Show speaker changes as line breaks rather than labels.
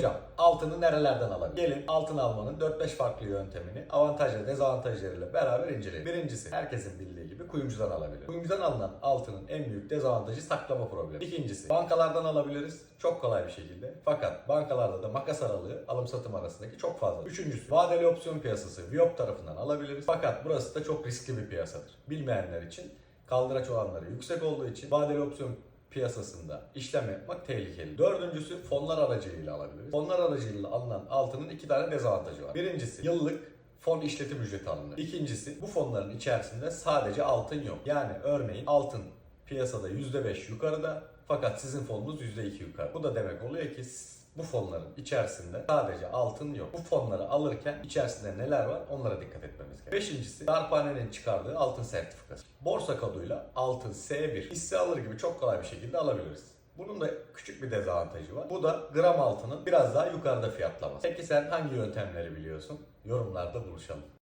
Hocam altını nerelerden alabilir? Gelin altın almanın 4-5 farklı yöntemini avantaj ve dezavantajlarıyla beraber inceleyelim. Birincisi herkesin bildiği gibi kuyumcudan alabilir. Kuyumcudan alınan altının en büyük dezavantajı saklama problemi. İkincisi bankalardan alabiliriz. Çok kolay bir şekilde. Fakat bankalarda da makas aralığı alım satım arasındaki çok fazla. Üçüncüsü vadeli opsiyon piyasası Viop tarafından alabiliriz. Fakat burası da çok riskli bir piyasadır. Bilmeyenler için kaldıraç oranları yüksek olduğu için vadeli opsiyon piyasasında işlem yapmak tehlikeli. Dördüncüsü fonlar aracılığıyla alabiliriz. Fonlar aracılığıyla alınan altının iki tane dezavantajı var. Birincisi yıllık fon işletim ücreti alınır. İkincisi bu fonların içerisinde sadece altın yok. Yani örneğin altın piyasada %5 yukarıda fakat sizin fonunuz %2 yukarı. Bu da demek oluyor ki bu fonların içerisinde sadece altın yok. Bu fonları alırken içerisinde neler var onlara dikkat etmemiz gerekiyor. Beşincisi darphanenin çıkardığı altın sertifikası. Borsa koduyla altın S1 hisse alır gibi çok kolay bir şekilde alabiliriz. Bunun da küçük bir dezavantajı var. Bu da gram altının biraz daha yukarıda fiyatlaması. Peki sen hangi yöntemleri biliyorsun? Yorumlarda buluşalım.